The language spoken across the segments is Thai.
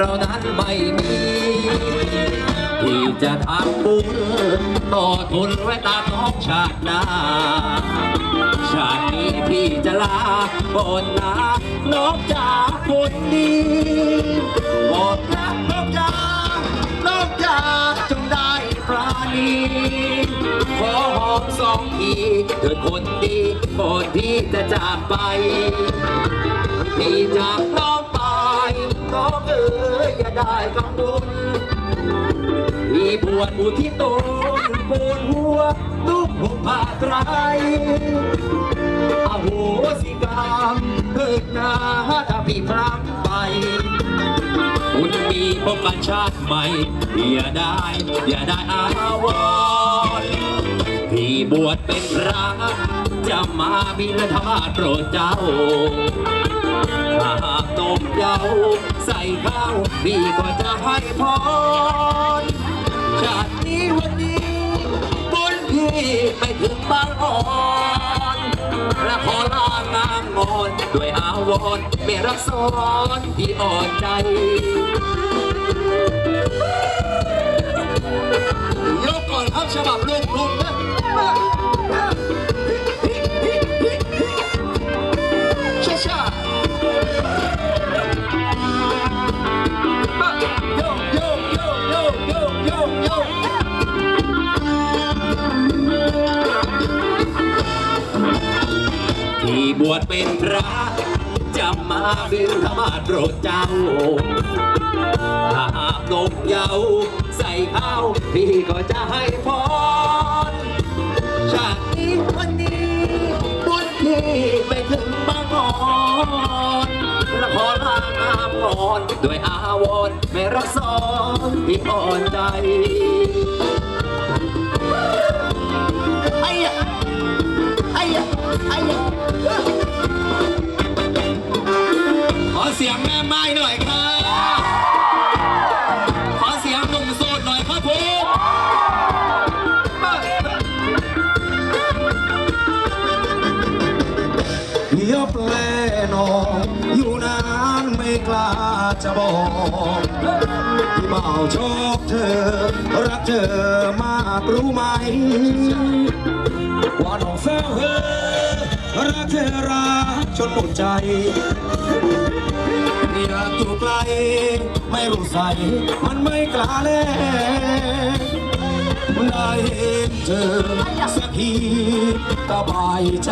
เรานั้นไม่มี ที่จะทำบุญต่อทุนไว้ตามน้องชาติหน้าชาตินี้พี่จะลาก่อนนะน้องจากคนดีบอกรักน้องจาน้องจาจงได้ปราณีขอหอมสองทีเถิดคนดีก่อนที่จะจากไปพี่จาก ได้กังวลที่บวชอุทิศตนโกนหัวลูกผมผ้าไตรอโหสิกรรมเกิดนาถ้าพี่พลังไปคุณมีพบกันชาติใหม่ อย่าได้ อย่าได้อาวรพี่บวชเป็นพระจะมาบิณฑบาตโปรดเจ้าถ้าหากนม เยาใส่ข้าวพี่ก็จะให้พรชาตินี้วันนี้บุญพี่ไม่ถึงบางอ่อนและขอลางามงอนด้วยอาวรณ์ไม่รักซ้อนที่อ่อนใจยกก่อนครับฉบับลูกกรุงนะ บวชเป็นพระจะมาบิณฑบาตโปรดเจ้าหากนมเยาใส่ข้าวพี่ก็จะให้พรชาตินี้วันนี้บุญพี่ไม่ถึงบางอ่อนและขอลางามก่อนด้วยอาวรไม่รักซ้อนที่อ่อนใจ ขอเสียงแม่ไม้หน่อยครับ ขอเสียงหนุ่มโสดหน่อยครับผมเยียบแลนองอยู่นานไม่กล้าจะบอกที่เบาชอบเธอ รักเธอมากรู้ไหม ว่าน้องแฟวเธอรักเธอรักจนหมดใจอยากอยู่ไกล ไม่รู้ใส่มันไม่กล้าแลได้เห็นเธอสักทีสบายใจ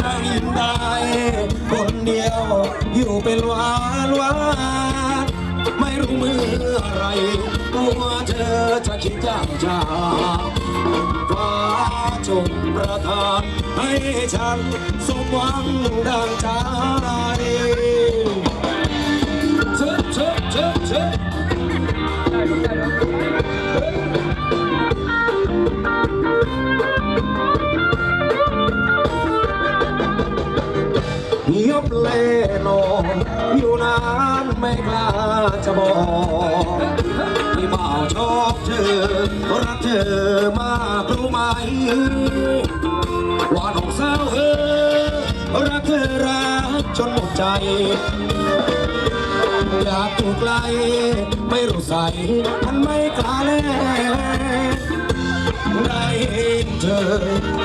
นั่งยิ้มได้คนเดียว อยู่เป็นวานวานไม่รู้เมื่อไรตัวเธอจะคิดจางจา ฟ้าจงประทานให้ฉันสมหวังดังใจเชิญเชิญเชิญเชิญเงียบเล่นอนอยู่นานไม่กล้าจะบอก ที่บ่าชอบเธอรักเธอมากรู้ไหมว่าน้องสาวเออรักเธอรักจนหมดใจ อยากอยู่ไกลไม่รู้ใส่มันไม่กล้าแลได้เห็นเธอ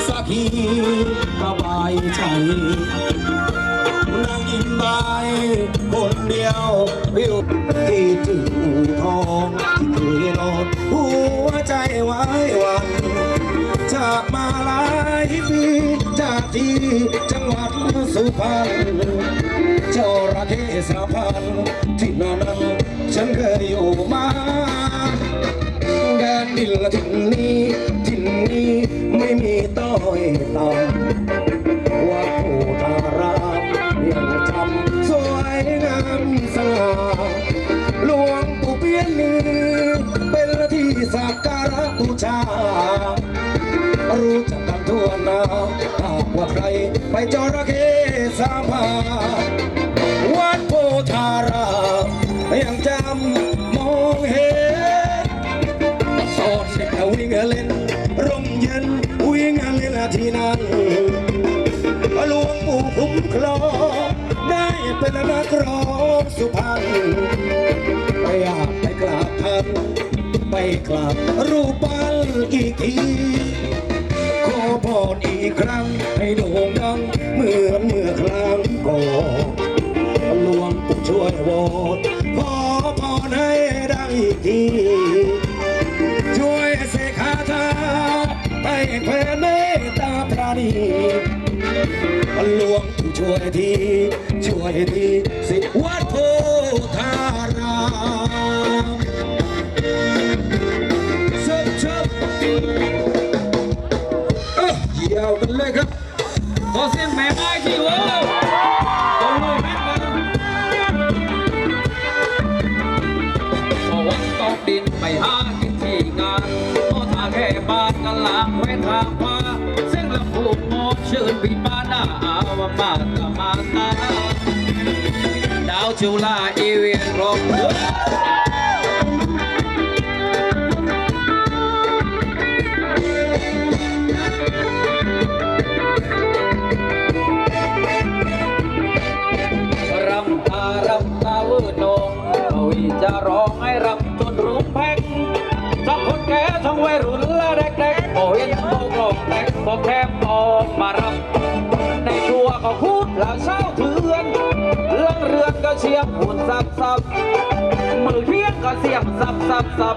สักทีสบายใจ นั่งยิ้มได้คนเดียววิวที่ถึงทองที่เคยนอนหัวใจไว้วันจากมาหลายปีจากที่จังหวัดสุพรรณเจ้าระเข้สาพันที่นั่นฉันเคยอยู่มาแดนดินละถิ่นนี้ถิ่นนี้ไม่มีต้อยต่ำ ลับรูปปั้นกี่ทีขอพรอีกครั้ง ว้นทางฟ้าเสียงลำโพงมอเชิญปีบ้านหน้าอาวมาตมาตาดาวจุฬาอีเวียนรบรำตารำตาเวอร์นงเอาอีจะร้องให้รำ ออกมารำในครัวก็คูดหลังเช้าเถือนเรื่องเรือนก็เชียบหุ่นสับสับมือเพี้ยนก็เสียงสับสับสับ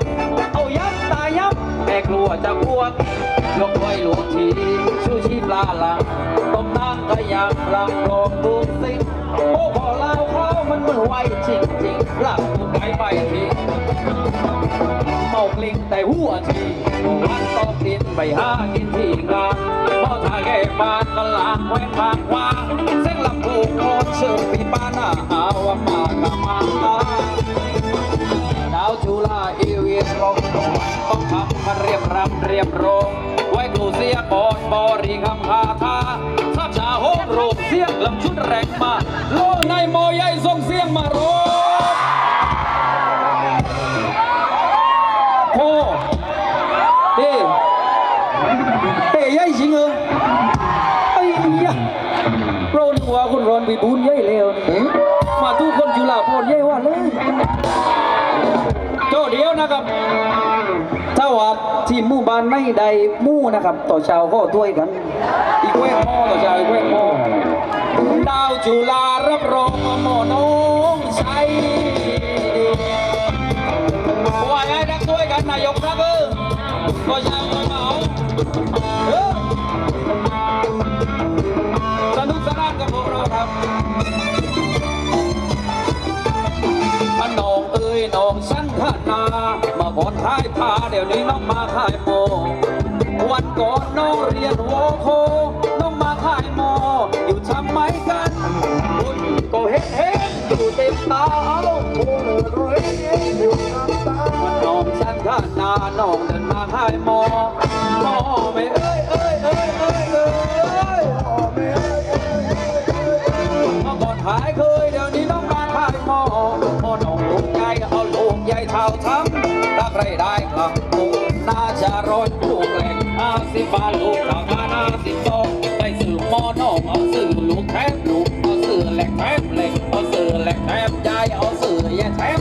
เอายับตายับแม่กลัวจะพวกยกไว้หลวงทีชูชีปลาลังต้มน้ำก็ยังรำรองลูกสิงโอ้พอเล่าเขามันมือไวจริงจริงหลับไปไปทีตกลิงแต่หัวทีวันต้องกินไปหากินที่งาน พอทางแก่บ้านก็ลางไว้ทางวางเส้นลำพูโคตรเชื่อปีปานาอาว่ามากะมาตาดาวจุฬาอีวียนรงต้องทำมาเรียบรำเรียบรงไว้กูเสียก่อนบริคำคาถาทราบชาโฮมโรงเสียงลำชุดแรงมาโลในมอใหญ่ส่งเสียงมาโร รอนวิบูลย์ใหญ่เลวนี่มาทุกคนจุฬาพรณ์ใหญ่ว่าเลยโจเดียวนะครับถ้าว่าทีมหมู่บ้านไม่ได้หมู่นะครับ ต่อชาวก็ด้วยกัน อีกแวกหม้อต่อชาวอีกแวกหม้อดาวจุฬารับรองว่าหมอน้องใช้ว่าไงนักด้วยกันนายกครับเออก็ชาวก็เหมาเออ นขนามาก่อนขายพาเดี๋ยวนี้น้องมาขายโม วันก่อนน้องเรียนโวโคน้องมาขายโม อยู่ทำไมกันคุณก็เห็นเห็นอยู่เต็มตาเอาโอ้โหอยู่ทำตาน้องฉันขนาน้องเดินมาขายโม ร้อยลูกแหลกห้าสิบบาทลูกตางกันาสิบสองได้สื่อมอนองเอาสื่อลูกแทบลูกเอาสื่อแหลกแทบเหล็กเอาสื่อแหลกแทบใจเอาสื่อแย่แทบ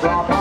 drop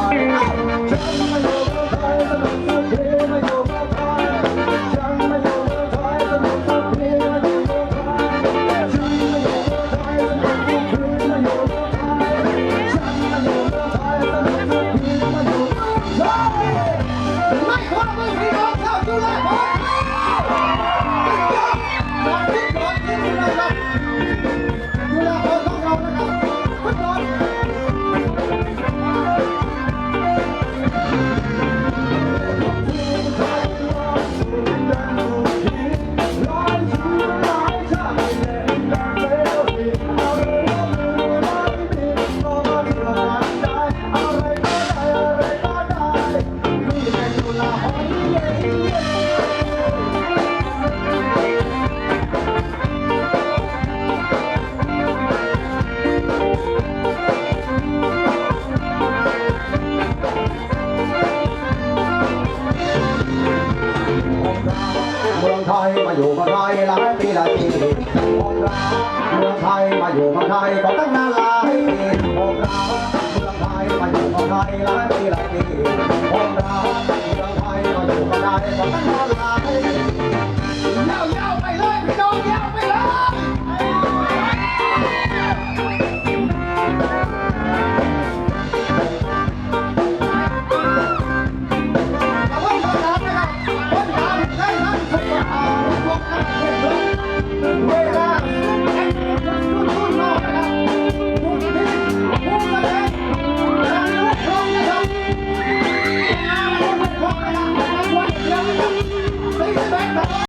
คนรักเมืองไทยก็อยู่กันได้ก็ตั้งนานหลาย